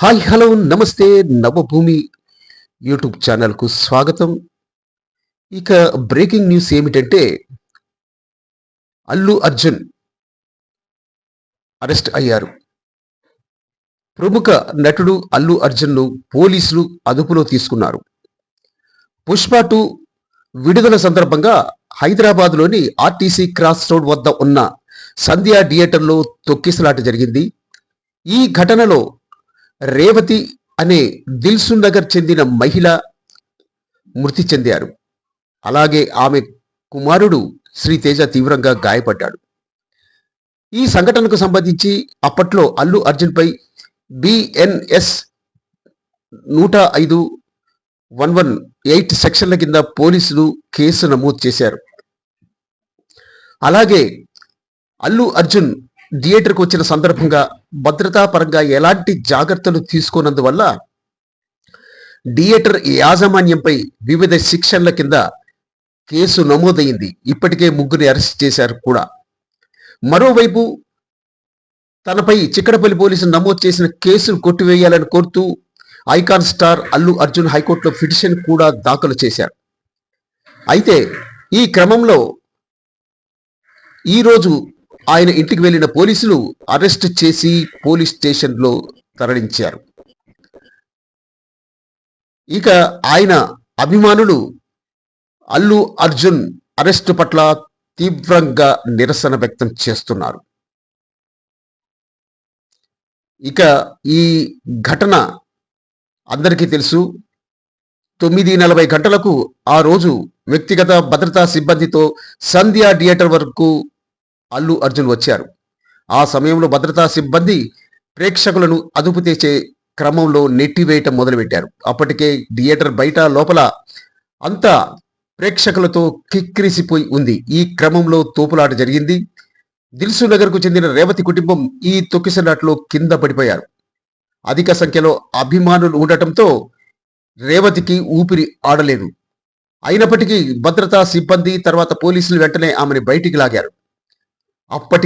Hi hello నమస్తే Navabhoomi YouTube ఛానల్కు స్వాగతం. ఇక బ్రేకింగ్ న్యూస్ ఏమిటంటే అల్లు అర్జున్ అరెస్ట్ అయ్యారు. ప్రముఖ నటుడు అల్లు అర్జున్ను పోలీసులు అదుపులో తీసుకున్నారు. పుష్ప టూ విడుదల సందర్భంగా హైదరాబాద్లోని ఆర్టీసీ క్రాస్ రోడ్ వద్ద ఉన్న సంధ్యా థియేటర్లో తొక్కిసలాట జరిగింది. ఈ ఘటనలో రేవతి అనే దిల్సు నగర్ చెందిన మహిళ మృతి చెందారు. అలాగే ఆమె కుమారుడు శ్రీతేజ తీవ్రంగా గాయపడ్డాడు. ఈ సంఘటనకు సంబంధించి అప్పట్లో అల్లు అర్జున్పై బిఎన్ఎస్ నూట ఐదు వన్ వన్ ఎయిట్ సెక్షన్ల కింద పోలీసులు కేసు నమోదు చేశారు. అలాగే అల్లు అర్జున్ థియేటర్కు వచ్చిన సందర్భంగా భద్రతాపరంగా ఎలాంటి జాగ్రత్తలు తీసుకోనందువల్ల థియేటర్ యాజమాన్యంపై వివిధ శిక్షణల కింద కేసు నమోదైంది. ఇప్పటికే ముగ్గురిని అరెస్ట్ చేశారు కూడా. మరోవైపు తనపై చిక్కడపల్లి పోలీసులు నమోదు చేసిన కేసును కొట్టివేయాలని కోరుతూ ఐకాన్ స్టార్ అల్లు అర్జున్ హైకోర్టులో పిటిషన్ కూడా దాఖలు చేశారు. అయితే ఈ క్రమంలో ఈరోజు ఆయన ఇంటికి వెళ్ళిన పోలీసులు అరెస్ట్ చేసి పోలీస్ స్టేషన్లో తరలించారు. ఇక ఆయన అభిమానులు అల్లు అర్జున్ అరెస్టు పట్ల తీవ్రంగా నిరసన వ్యక్తం చేస్తున్నారు. ఇక ఈ ఘటన అందరికీ తెలుసు. తొమ్మిది నలభై గంటలకు ఆ రోజు వ్యక్తిగత భద్రతా సిబ్బందితో సంధ్యా థియేటర్ వరకు అల్లు అర్జున్ వచ్చారు. ఆ సమయంలో భద్రతా సిబ్బంది ప్రేక్షకులను అదుపు తెచ్చే క్రమంలో నెట్టివేయటం మొదలుపెట్టారు. అప్పటికే థియేటర్ బయట లోపల అంతా ప్రేక్షకులతో కిక్కిరిసిపోయి ఉంది. ఈ క్రమంలో తోపులాట జరిగింది. దిల్సు నగర్కు చెందిన రేవతి కుటుంబం ఈ తొక్కిసలాట్లో కింద పడిపోయారు. అధిక సంఖ్యలో అభిమానులు ఉండటంతో రేవతికి ఊపిరి ఆడలేదు. అయినప్పటికీ భద్రతా సిబ్బంది తర్వాత పోలీసులు వెంటనే ఆమెను బయటికి లాగారు. అప్పటి